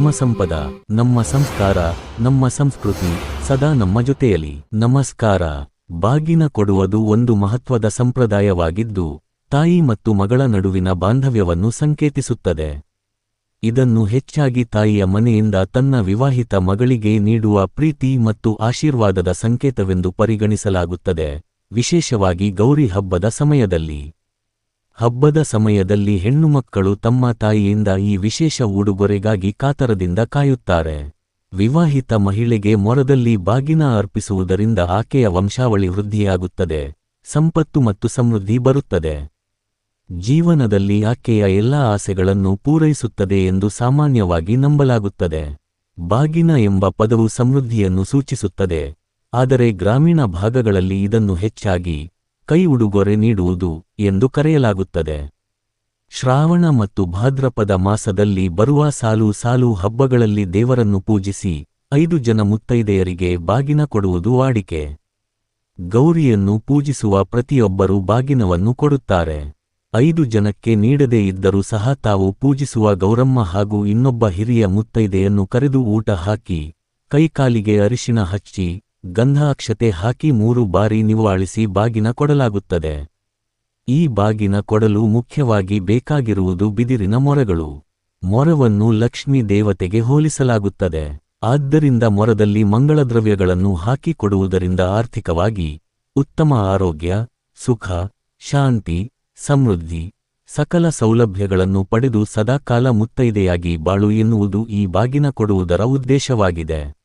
ಧರ್ಮಸಂಪದ ನಮ್ಮ ಸಂಸ್ಕಾರ, ನಮ್ಮ ಸಂಸ್ಕೃತಿ ಸದಾ ನಮ್ಮ ಜೊತೆಯಲ್ಲಿ ನಮಸ್ಕಾರ. ಬಾಗಿನ ಕೊಡುವುದು ಒಂದು ಮಹತ್ವದ ಸಂಪ್ರದಾಯವಾಗಿದ್ದು, ತಾಯಿ ಮತ್ತು ಮಗಳ ನಡುವಿನ ಬಾಂಧವ್ಯವನ್ನು ಸಂಕೇತಿಸುತ್ತದೆ. ಇದನ್ನು ಹೆಚ್ಚಾಗಿ ತಾಯಿಯ ಮನೆಯಿಂದ ತನ್ನ ವಿವಾಹಿತ ಮಗಳಿಗೆ ನೀಡುವ ಪ್ರೀತಿ ಮತ್ತು ಆಶೀರ್ವಾದದ ಸಂಕೇತವೆಂದು ಪರಿಗಣಿಸಲಾಗುತ್ತದೆ. ವಿಶೇಷವಾಗಿ ಗೌರಿ ಹಬ್ಬದ ಸಮಯದಲ್ಲಿ. ಹಬ್ಬದ ಸಮಯದಲ್ಲಿ ಹೆಣ್ಣುಮಕ್ಕಳು ತಮ್ಮ ತಾಯಿಯಿಂದ ಈ ವಿಶೇಷ ಉಡುಗೊರೆಗಾಗಿ ಕಾತರದಿಂದ ಕಾಯುತ್ತಾರೆ. ವಿವಾಹಿತ ಮಹಿಳೆಗೆ ಮೊರದಲ್ಲಿ ಬಾಗಿನ ಅರ್ಪಿಸುವುದರಿಂದ ಆಕೆಯ ವಂಶಾವಳಿ ವೃದ್ಧಿಯಾಗುತ್ತದೆ, ಸಂಪತ್ತು ಮತ್ತು ಸಮೃದ್ಧಿ ಬರುತ್ತದೆ. ಜೀವನದಲ್ಲಿ ಆಕೆಯ ಎಲ್ಲಾ ಆಸೆಗಳನ್ನು ಪೂರೈಸುತ್ತದೆ ಎಂದು ಸಾಮಾನ್ಯವಾಗಿ ನಂಬಲಾಗುತ್ತದೆ. ಬಾಗಿನ ಎಂಬ ಪದವು ಸಮೃದ್ಧಿಯನ್ನು ಸೂಚಿಸುತ್ತದೆ, ಆದರೆ ಗ್ರಾಮೀಣ ಭಾಗಗಳಲ್ಲಿ ಇದನ್ನು ಹೆಚ್ಚಾಗಿ ಕೈ ಉಡುಗೊರೆ ನೀಡುವುದು ಎಂದು ಕರೆಯಲಾಗುತ್ತದೆ. ಶ್ರಾವಣ ಮತ್ತು ಭಾದ್ರಪದ ಮಾಸದಲ್ಲಿ ಬರುವ ಸಾಲು ಸಾಲು ಹಬ್ಬಗಳಲ್ಲಿ ದೇವರನ್ನು ಪೂಜಿಸಿ ಐದು ಜನ ಮುತ್ತೈದೆಯರಿಗೆ ಬಾಗಿನ ಕೊಡುವುದು ವಾಡಿಕೆ. ಗೌರಿಯನ್ನು ಪೂಜಿಸುವ ಪ್ರತಿಯೊಬ್ಬರೂ ಬಾಗಿನವನ್ನು ಕೊಡುತ್ತಾರೆ. ಐದು ಜನಕ್ಕೆ ನೀಡದೇ ಇದ್ದರೂ ಸಹ ತಾವು ಪೂಜಿಸುವ ಗೌರಮ್ಮ ಹಾಗೂ ಇನ್ನೊಬ್ಬ ಹಿರಿಯ ಮುತ್ತೈದೆಯನ್ನು ಕರೆದು ಊಟ ಹಾಕಿ, ಕೈಕಾಲಿಗೆ ಅರಿಶಿಣ ಹಚ್ಚಿ ಗಂಧ ಅಕ್ಷತೆ ಹಾಕಿ ಮೂರು ಬಾರಿ ನಿವಾಳಿಸಿ ಬಾಗಿನ ಕೊಡಲಾಗುತ್ತದೆ. ಈ ಬಾಗಿನ ಕೊಡಲು ಮುಖ್ಯವಾಗಿ ಬೇಕಾಗಿರುವುದು ಬಿದಿರಿನ ಮೊರಗಳು. ಮೊರವನ್ನು ಲಕ್ಷ್ಮೀ ದೇವತೆಗೆ ಹೋಲಿಸಲಾಗುತ್ತದೆ. ಆದ್ದರಿಂದ ಮೊರದಲ್ಲಿ ಮಂಗಳದ್ರವ್ಯಗಳನ್ನು ಹಾಕಿಕೊಡುವುದರಿಂದ ಆರ್ಥಿಕವಾಗಿ ಉತ್ತಮ ಆರೋಗ್ಯ, ಸುಖ, ಶಾಂತಿ, ಸಮೃದ್ಧಿ, ಸಕಲ ಸೌಲಭ್ಯಗಳನ್ನು ಪಡೆದು ಸದಾಕಾಲ ಮುತ್ತೈದೆಯಾಗಿ ಬಾಳು ಎನ್ನುವುದು ಈ ಬಾಗಿನ ಕೊಡುವುದರ ಉದ್ದೇಶವಾಗಿದೆ.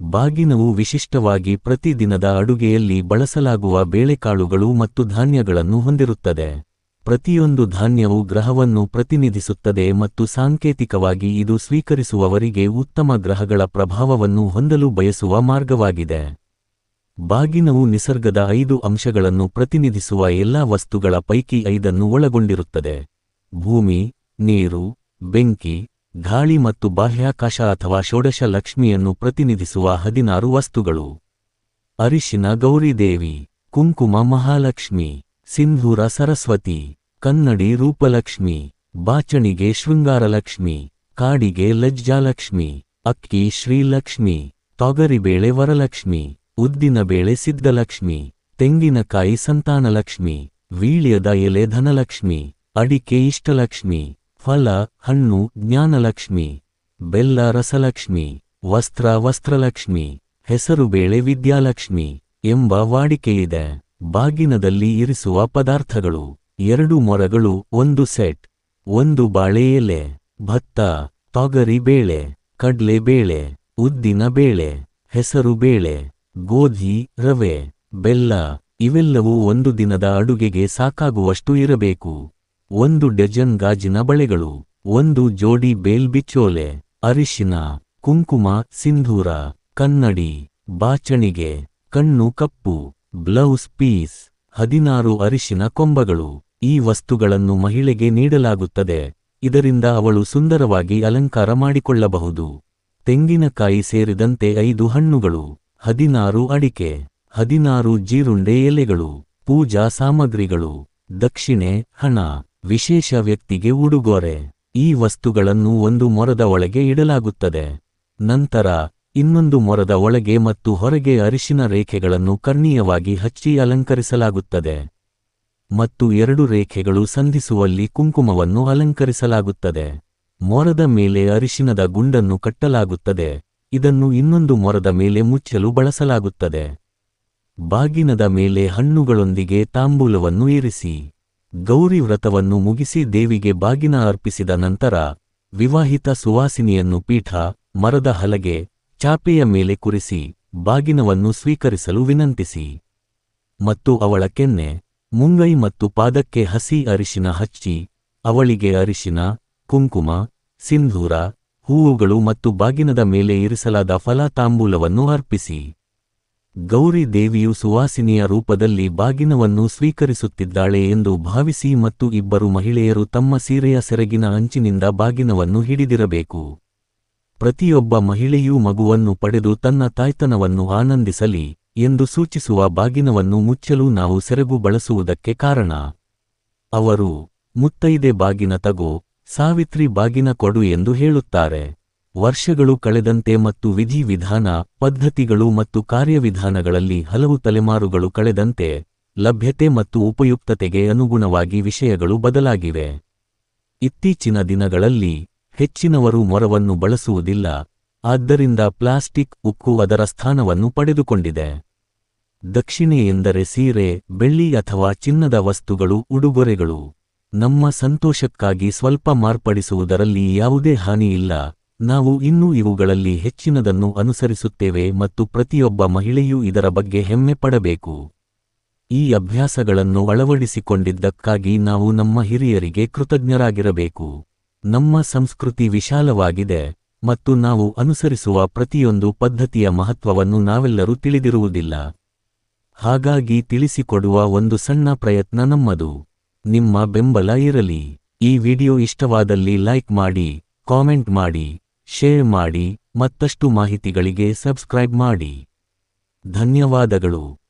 ಬಾಗಿನವು ವಿಶಿಷ್ಟವಾಗಿ ಪ್ರತಿದಿನದ ಅಡುಗೆಯಲ್ಲಿ ಬಳಸಲಾಗುವ ಬೇಳೆಕಾಳುಗಳು ಮತ್ತು ಧಾನ್ಯಗಳನ್ನು ಹೊಂದಿರುತ್ತದೆ. ಪ್ರತಿಯೊಂದು ಧಾನ್ಯವು ಗ್ರಹವನ್ನು ಪ್ರತಿನಿಧಿಸುತ್ತದೆ ಮತ್ತು ಸಾಂಕೇತಿಕವಾಗಿ ಇದು ಸ್ವೀಕರಿಸುವವರಿಗೆ ಉತ್ತಮ ಗ್ರಹಗಳ ಪ್ರಭಾವವನ್ನು ಹೊಂದಲು ಬಯಸುವ ಮಾರ್ಗವಾಗಿದೆ. ಬಾಗಿನವು ನಿಸರ್ಗದ ಐದು ಅಂಶಗಳನ್ನು ಪ್ರತಿನಿಧಿಸುವ ಎಲ್ಲಾ ವಸ್ತುಗಳ ಪೈಕಿ ಐದನ್ನು ಒಳಗೊಂಡಿರುತ್ತದೆ. ಭೂಮಿ, ನೀರು, ಬೆಂಕಿ ಗಾಳಿ ಮತ್ತು ಬಾಹ್ಯಾಕಾಶ ಅಥವಾ ಷೋಡಶ ಲಕ್ಷ್ಮಿಯನ್ನು ಪ್ರತಿನಿಧಿಸುವ ಹದಿನಾರು ವಸ್ತುಗಳು. ಅರಿಶಿನ ಗೌರಿದೇವಿ ಕುಂಕುಮ ಮಹಾಲಕ್ಷ್ಮಿ, ಸಿಂಧೂರ ಸರಸ್ವತಿ, ಕನ್ನಡಿ ರೂಪಲಕ್ಷ್ಮಿ, ಬಾಚಣಿಗೆ ಶೃಂಗಾರಲಕ್ಷ್ಮಿ, ಕಾಡಿಗೆ ಲಜ್ಜಾಲಕ್ಷ್ಮಿ, ಅಕ್ಕಿ ಶ್ರೀಲಕ್ಷ್ಮಿ ತೊಗರಿಬೇಳೆ ವರಲಕ್ಷ್ಮಿ ಉದ್ದಿನಬೇಳೆ ಸಿದ್ಧಲಕ್ಷ್ಮಿ, ತೆಂಗಿನಕಾಯಿ ಸಂತಾನಲಕ್ಷ್ಮಿ, ವೀಳ್ಯದ ಎಲೆ ಧನಲಕ್ಷ್ಮಿ, ಅಡಿಕೆ ಇಷ್ಟಲಕ್ಷ್ಮಿ ಫಲ, ಹಣ್ಣು, ಜ್ಞಾನಲಕ್ಷ್ಮಿ, ಬೆಲ್ಲ ರಸಲಕ್ಷ್ಮಿ, ವಸ್ತ್ರ ವಸ್ತ್ರಲಕ್ಷ್ಮಿ ಹೆಸರುಬೇಳೆ ವಿದ್ಯಾಲಕ್ಷ್ಮಿ ಎಂಬ ವಾಡಿಕೆಯಿದೆ. ಬಾಗಿನದಲ್ಲಿ ಇರಿಸುವ ಪದಾರ್ಥಗಳು ಎರಡು ಮೊರಗಳು, ಒಂದು ಸೆಟ್, ಒಂದು ಬಾಳೆ ಎಲೆ, ಭತ್ತ, ತೊಗರಿ ಬೇಳೆ, ಕಡ್ಲೆ ಬೇಳೆ, ಉದ್ದಿನ ಬೇಳೆ, ಹೆಸರು ಬೇಳೆ, ಗೋಧಿ, ರವೆ, ಬೆಲ್ಲ ಇವೆಲ್ಲವೂ ಒಂದು ದಿನದ ಅಡುಗೆಗೆ ಸಾಕಾಗುವಷ್ಟು ಇರಬೇಕು. ಒಂದು ಡಜನ್ ಗಾಜಿನ ಬಳೆಗಳು, ಒಂದು ಜೋಡಿ ಬೇಲ್ಬಿಚ್ಚೋಲೆ ಅರಿಶಿನ, ಕುಂಕುಮ, ಸಿಂಧೂರ, ಕನ್ನಡಿ, ಬಾಚಣಿಗೆ, ಕಣ್ಣು ಕಪ್ಪು, ಬ್ಲೌಸ್ ಪೀಸ್, ಹದಿನಾರು ಅರಿಶಿನ ಕೊಂಬಗಳು ಈ ವಸ್ತುಗಳನ್ನು ಮಹಿಳೆಗೆ ನೀಡಲಾಗುತ್ತದೆ. ಇದರಿಂದ ಅವಳು ಸುಂದರವಾಗಿ ಅಲಂಕಾರ ಮಾಡಿಕೊಳ್ಳಬಹುದು. ತೆಂಗಿನಕಾಯಿ ಸೇರಿದಂತೆ ಐದು ಹಣ್ಣುಗಳು, ಹದಿನಾರು ಅಡಿಕೆ, ಹದಿನಾರು ಜೀರುಂಡೆ ಎಲೆಗಳು, ಪೂಜಾ ಸಾಮಗ್ರಿಗಳು, ದಕ್ಷಿಣೆ, ಹಣ ವಿಶೇಷ ವ್ಯಕ್ತಿಗೆ ಉಡುಗೊರೆ. ಈ ವಸ್ತುಗಳನ್ನು ಒಂದು ಮೊರದ ಒಳಗೆ ಇಡಲಾಗುತ್ತದೆ. ನಂತರ, ಇನ್ನೊಂದು ಮೊರದ ಒಳಗೆ ಮತ್ತು ಹೊರಗೆ ಅರಿಶಿನ ರೇಖೆಗಳನ್ನು ಕರ್ಣೀಯವಾಗಿ ಹಚ್ಚಿ ಅಲಂಕರಿಸಲಾಗುತ್ತದೆ. ಮತ್ತು ಎರಡು ರೇಖೆಗಳು ಸಂಧಿಸುವಲ್ಲಿ ಕುಂಕುಮವನ್ನು ಅಲಂಕರಿಸಲಾಗುತ್ತದೆ. ಮೊರದ ಮೇಲೆ ಅರಿಶಿನದ ಗುಂಡನ್ನು ಕಟ್ಟಲಾಗುತ್ತದೆ. ಇದನ್ನು ಇನ್ನೊಂದು ಮೊರದ ಮೇಲೆ ಮುಚ್ಚಲು ಬಳಸಲಾಗುತ್ತದೆ. ಬಾಗಿನದ ಮೇಲೆ ಹಣ್ಣುಗಳೊಂದಿಗೆ ತಾಂಬೂಲವನ್ನು ಇರಿಸಿ. ಗೌರಿ ವ್ರತವನ್ನು ಮುಗಿಸಿ ದೇವಿಗೆ ಬಾಗಿನ ಅರ್ಪಿಸಿದ ನಂತರ ವಿವಾಹಿತ ಸುವಾಸಿನಿಯನ್ನು ಪೀಠ, ಮರದ ಹಲಗೆ, ಚಾಪೆಯ ಮೇಲೆ ಕುರಿಸಿ ಬಾಗಿನವನ್ನು ಸ್ವೀಕರಿಸಲು ವಿನಂತಿಸಿ. ಮತ್ತು ಅವಳ ಕೆನ್ನೆ, ಮುಂಗೈ ಮತ್ತು ಪಾದಕ್ಕೆ ಹಸಿ ಅರಿಶಿನ ಹಚ್ಚಿ, ಅವಳಿಗೆ ಅರಿಶಿನ, ಕುಂಕುಮ, ಸಿಂಧೂರ, ಹೂವುಗಳು ಮತ್ತು ಬಾಗಿನದ ಮೇಲೆ ಇರಿಸಲಾದ ಫಲ ತಾಂಬೂಲವನ್ನು ಅರ್ಪಿಸಿ. ಗೌರಿ ದೇವಿಯು ಸುವಾಸಿನಿಯ ರೂಪದಲ್ಲಿ ಬಾಗಿನವನ್ನು ಸ್ವೀಕರಿಸುತ್ತಿದ್ದಾಳೆ ಎಂದು ಭಾವಿಸಿ ಮತ್ತು ಇಬ್ಬರು ಮಹಿಳೆಯರು ತಮ್ಮ ಸೀರೆಯ ಸೆರಗಿನ ಅಂಚಿನಿಂದ ಬಾಗಿನವನ್ನು ಹಿಡಿದಿರಬೇಕು. ಪ್ರತಿಯೊಬ್ಬ ಮಹಿಳೆಯೂ ಮಗುವನ್ನು ಪಡೆದು ತನ್ನ ತಾಯ್ತನವನ್ನು ಆನಂದಿಸಲಿ ಎಂದು ಸೂಚಿಸುವ ಬಾಗಿನವನ್ನು ಮುಚ್ಚಲು ನಾವು ಸೆರಗು ಬಳಸುವುದಕ್ಕೆ ಕಾರಣ. ಅವರು, ಮುತ್ತೈದೆ ಬಾಗಿನ ತಗೋ, ಸಾವಿತ್ರಿ ಬಾಗಿನ ಕೊಡು ಎಂದು ಹೇಳುತ್ತಾರೆ. ವರ್ಷಗಳು ಕಳೆದಂತೆ ಮತ್ತು ವಿಧಿವಿಧಾನ ಪದ್ಧತಿಗಳು ಮತ್ತು ಕಾರ್ಯವಿಧಾನಗಳಲ್ಲಿ ಹಲವು ತಲೆಮಾರುಗಳು ಕಳೆದಂತೆ, ಲಭ್ಯತೆ ಮತ್ತು ಉಪಯುಕ್ತತೆಗೆ ಅನುಗುಣವಾಗಿ ವಿಷಯಗಳು ಬದಲಾಗಿವೆ. ಇತ್ತೀಚಿನ ದಿನಗಳಲ್ಲಿ ಹೆಚ್ಚಿನವರು ಮೊರವನ್ನು ಬಳಸುವುದಿಲ್ಲ, ಆದ್ದರಿಂದ ಪ್ಲಾಸ್ಟಿಕ್ ಉಕ್ಕು ಅದರ ಸ್ಥಾನವನ್ನು ಪಡೆದುಕೊಂಡಿದೆ. ದಕ್ಷಿಣೆ ಎಂದರೆ ಸೀರೆ, ಬೆಳ್ಳಿ ಅಥವಾ ಚಿನ್ನದ ವಸ್ತುಗಳು, ಉಡುಗೊರೆಗಳು. ನಮ್ಮ ಸಂತೋಷಕ್ಕಾಗಿ ಸ್ವಲ್ಪ ಮಾರ್ಪಡಿಸುವುದರಲ್ಲಿ ಯಾವುದೇ ಹಾನಿಯಿಲ್ಲ. ನಾವು ಇನ್ನೂ ಇವುಗಳಲ್ಲಿ ಹೆಚ್ಚಿನದನ್ನು ಅನುಸರಿಸುತ್ತೇವೆ ಮತ್ತು ಪ್ರತಿಯೊಬ್ಬ ಮಹಿಳೆಯೂ ಇದರ ಬಗ್ಗೆ ಹೆಮ್ಮೆ ಪಡಬೇಕು. ಈ ಅಭ್ಯಾಸಗಳನ್ನು ಅಳವಡಿಸಿಕೊಂಡಿದ್ದಕ್ಕಾಗಿ ನಾವು ನಮ್ಮ ಹಿರಿಯರಿಗೆ ಕೃತಜ್ಞರಾಗಿರಬೇಕು. ನಮ್ಮ ಸಂಸ್ಕೃತಿ ವಿಶಾಲವಾಗಿದೆ ಮತ್ತು ನಾವು ಅನುಸರಿಸುವ ಪ್ರತಿಯೊಂದು ಪದ್ಧತಿಯ ಮಹತ್ವವನ್ನು ನಾವೆಲ್ಲರೂ ತಿಳಿದಿರುವುದಿಲ್ಲ. ಹಾಗಾಗಿ ತಿಳಿಸಿಕೊಡುವ ಒಂದು ಸಣ್ಣ ಪ್ರಯತ್ನ ನಮ್ಮದು. ನಿಮ್ಮ ಬೆಂಬಲ ಇರಲಿ. ಈ ವಿಡಿಯೋ ಇಷ್ಟವಾದಲ್ಲಿ ಲೈಕ್ ಮಾಡಿ, ಕಾಮೆಂಟ್ ಮಾಡಿ. ಶೇರ್ ಮಾಡಿ ಮತ್ತಷ್ಟು ಮಾಹಿತಿಗಳಿಗೆ ಸಬ್ಸ್ಕ್ರೈಬ್ ಮಾಡಿ. ಧನ್ಯವಾದಗಳು.